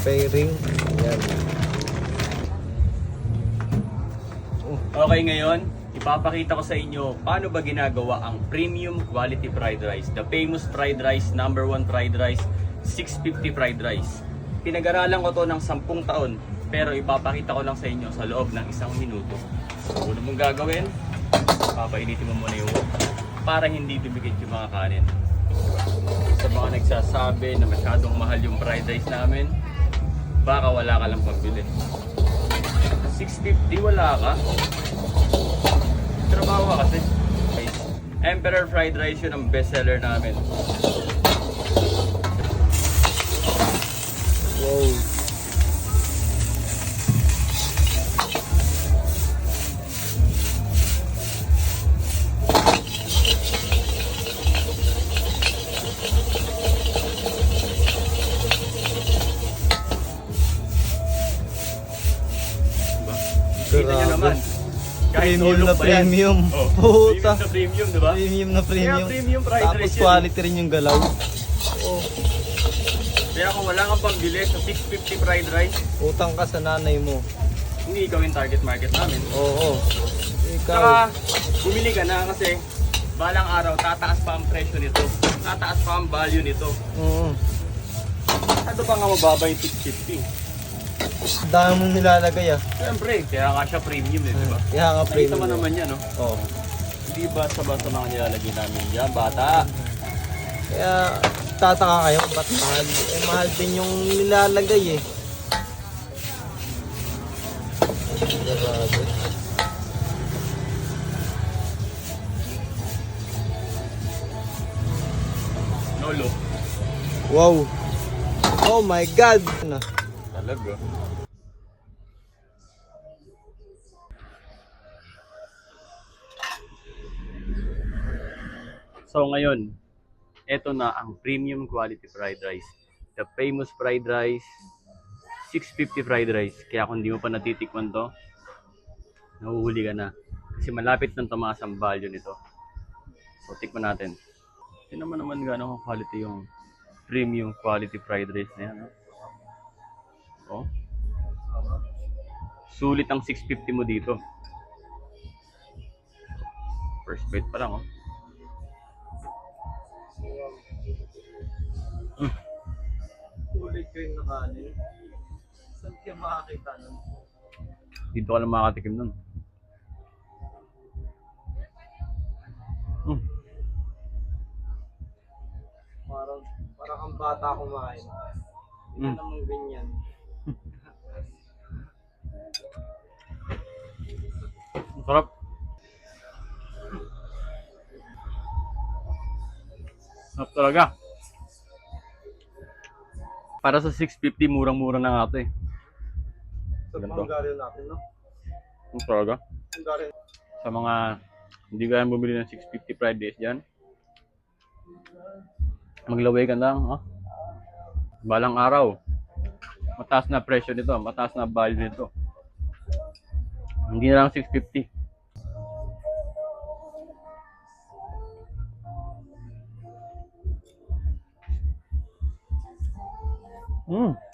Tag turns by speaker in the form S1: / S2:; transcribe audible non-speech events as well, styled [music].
S1: preparing. Ayan.
S2: Okay, ngayon, ipapakita ko sa inyo paano ba ginagawa ang premium quality fried rice. The famous fried rice, number one fried rice, 650 fried rice. Pinag-aralan ko to ng 10 taon, pero ipapakita ko lang sa inyo sa loob ng isang minuto. So, Una mong gagawin, papainitin mo muna yung para hindi dumikit yung mga kanin. Sa mga nagsasabi na masyadong mahal yung fried rice namin, baka wala ka lang pambili. 650 wala ka, Trabaho ka kasi. Emperor Fried Rice yun ang bestseller namin.
S1: Wow.
S2: Kita nyo
S1: Grabe.
S2: naman. Kahit
S1: Premium na
S2: pa yan.
S1: premium.
S2: Oh,
S1: Puta.
S2: Premium na premium, di ba?
S1: Premium na premium.
S2: Kaya premium fried
S1: Tapos
S2: rice yun.
S1: quality rin yung galaw. Oh,
S2: Kaya kung wala kang pambili sa 650 fried rice,
S1: utang ka sa nanay mo.
S2: hindi ikaw yung target market namin.
S1: Oo. Ikaw.
S2: Saka, bumili ka na kasi balang araw, tataas pa ang presyo nito. Tataas pa ang value nito.
S1: Oo.
S2: Ano pa nga mababa yung 650?
S1: Dami mong nilalagay ah.
S2: Siyempre, kaya nga siya premium eh, di ba?
S1: Kaya nga
S2: Nakita
S1: premium.
S2: mo naman yan, no?
S1: Oo.
S2: Hindi ba sa basta mga nilalagay namin yan, bata?
S1: Kaya tataka kayo ba't mahal? Eh mahal din yung nilalagay eh. Grabe.
S2: Lolo.
S1: Wow. Oh my God. Na.
S2: Talaga. So ngayon, eto na ang premium quality fried rice. The famous fried rice, 650 fried rice. Kaya kung di mo pa natitikman to, nahuhuli ka na. Kasi malapit ng tumaas ang value nito. So tikman natin. Hindi naman naman gano'ng quality yung premium quality fried rice na yan. No? Sulit ang 650 mo dito. First bite pa lang, oh. Mm.
S1: Ulit ko yung nakanin. Saan ka makakita nun?
S2: Dito ka lang makakatikim nun. Mm.
S1: Parang, parang ang bata kumain. Hindi
S2: Mm.
S1: naman ganyan. [laughs]
S2: sarap. Sarap talaga. Para sa 650, murang-mura na nga ito eh.
S1: Sa
S2: Ganito.
S1: Hungarian natin, no?
S2: Ang talaga.
S1: Hungarian.
S2: Sa mga hindi kaya bumili ng 650 fried rice dyan. Maglaway ka lang, ha? Balang araw. Mataas na presyo nito, mataas na value nito. Hindi na lang 650. Mm.